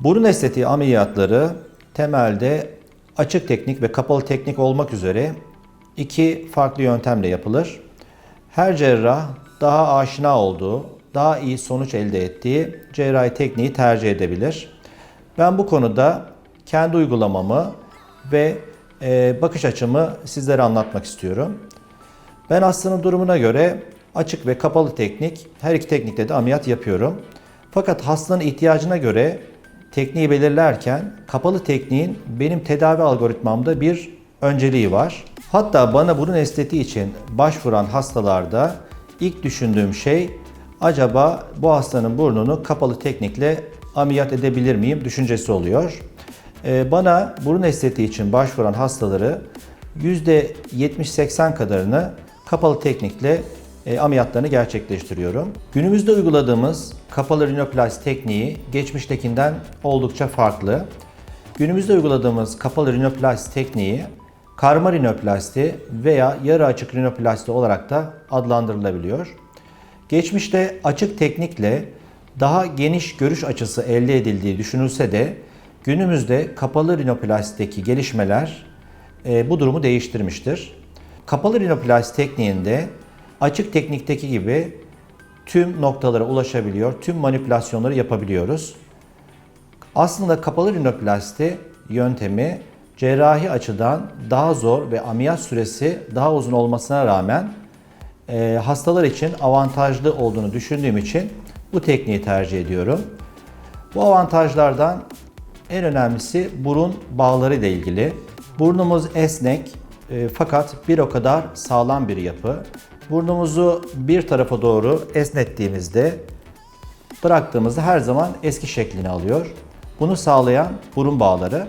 Burun estetiği ameliyatları temelde açık teknik ve kapalı teknik olmak üzere iki farklı yöntemle yapılır. Her cerrah daha aşina olduğu, daha iyi sonuç elde ettiği cerrahi tekniği tercih edebilir. Ben bu konuda kendi uygulamamı ve e, bakış açımı sizlere anlatmak istiyorum. Ben hastanın durumuna göre açık ve kapalı teknik, her iki teknikte de ameliyat yapıyorum. Fakat hastanın ihtiyacına göre tekniği belirlerken kapalı tekniğin benim tedavi algoritmamda bir önceliği var. Hatta bana burun estetiği için başvuran hastalarda ilk düşündüğüm şey acaba bu hastanın burnunu kapalı teknikle ameliyat edebilir miyim düşüncesi oluyor. Ee, Bana burun estetiği için başvuran hastaları %70-80 kadarını kapalı teknikle e, ameliyatlarını gerçekleştiriyorum. Günümüzde uyguladığımız kapalı rinoplasti tekniği geçmiştekinden oldukça farklı. Günümüzde uyguladığımız kapalı rinoplasti tekniği karma rinoplasti veya yarı açık rinoplasti olarak da adlandırılabiliyor. Geçmişte açık teknikle daha geniş görüş açısı elde edildiği düşünülse de günümüzde kapalı rinoplastideki gelişmeler e, bu durumu değiştirmiştir. Kapalı rinoplasti tekniğinde açık teknikteki gibi tüm noktalara ulaşabiliyor, tüm manipülasyonları yapabiliyoruz. Aslında kapalı rinoplasti yöntemi cerrahi açıdan daha zor ve ameliyat süresi daha uzun olmasına rağmen e, hastalar için avantajlı olduğunu düşündüğüm için bu tekniği tercih ediyorum. Bu avantajlardan en önemlisi burun bağları ile ilgili. Burnumuz esnek e, fakat bir o kadar sağlam bir yapı. Burnumuzu bir tarafa doğru esnettiğimizde bıraktığımızda her zaman eski şeklini alıyor. Bunu sağlayan burun bağları.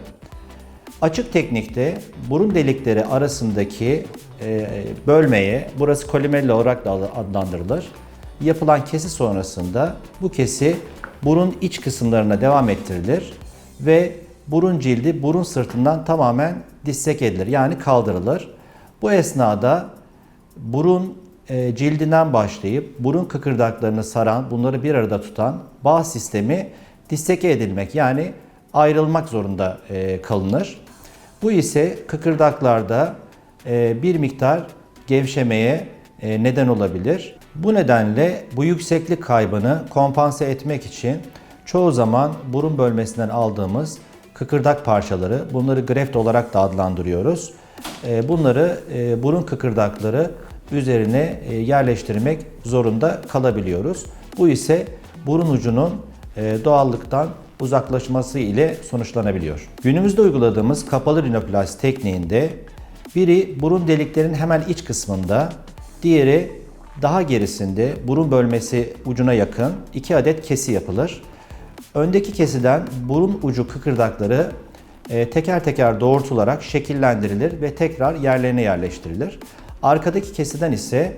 Açık teknikte burun delikleri arasındaki e, bölmeye, burası kolimella olarak da adlandırılır. Yapılan kesi sonrasında bu kesi burun iç kısımlarına devam ettirilir ve burun cildi burun sırtından tamamen dissek edilir yani kaldırılır. Bu esnada burun cildinden başlayıp burun kıkırdaklarını saran, bunları bir arada tutan bağ sistemi disseke edilmek yani ayrılmak zorunda e, kalınır. Bu ise kıkırdaklarda e, bir miktar gevşemeye e, neden olabilir. Bu nedenle bu yükseklik kaybını kompanse etmek için çoğu zaman burun bölmesinden aldığımız kıkırdak parçaları, bunları greft olarak da adlandırıyoruz. E, Bunları e, burun kıkırdakları üzerine e, yerleştirmek zorunda kalabiliyoruz. Bu ise burun ucunun e, doğallıktan uzaklaşması ile sonuçlanabiliyor. Günümüzde uyguladığımız kapalı rinoplasti tekniğinde biri burun deliklerinin hemen iç kısmında, diğeri daha gerisinde burun bölmesi ucuna yakın iki adet kesi yapılır. Öndeki kesiden burun ucu kıkırdakları e, teker teker doğrultularak şekillendirilir ve tekrar yerlerine yerleştirilir. Arkadaki kesiden ise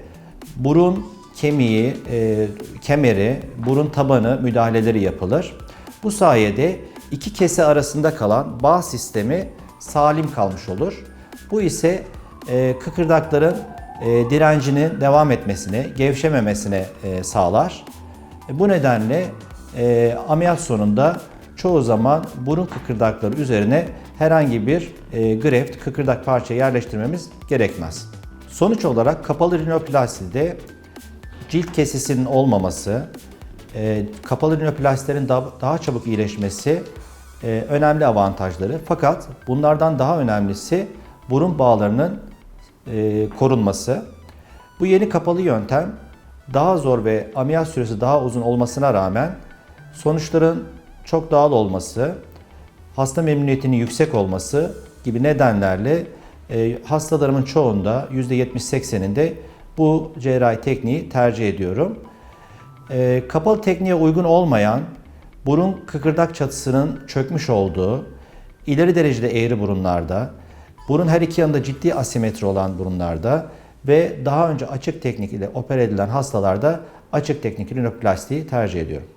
burun kemiği, e, kemeri, burun tabanı müdahaleleri yapılır. Bu sayede iki kese arasında kalan bağ sistemi salim kalmış olur. Bu ise e, kıkırdakların e, direncinin devam etmesine, gevşememesine e, sağlar. E, bu nedenle e, ameliyat sonunda çoğu zaman burun kıkırdakları üzerine herhangi bir e, greft, kıkırdak parça yerleştirmemiz gerekmez. Sonuç olarak kapalı rinoplastide cilt kesisinin olmaması, e, kapalı rinoplastilerin daha, çabuk iyileşmesi e, önemli avantajları. Fakat bunlardan daha önemlisi burun bağlarının e, korunması. Bu yeni kapalı yöntem daha zor ve ameliyat süresi daha uzun olmasına rağmen sonuçların çok doğal olması, hasta memnuniyetinin yüksek olması gibi nedenlerle e, hastalarımın çoğunda %70-80'inde bu cerrahi tekniği tercih ediyorum. E, kapalı tekniğe uygun olmayan, burun kıkırdak çatısının çökmüş olduğu, ileri derecede eğri burunlarda, burun her iki yanında ciddi asimetri olan burunlarda ve daha önce açık teknik ile opere edilen hastalarda açık teknik rinoplastiği tercih ediyorum.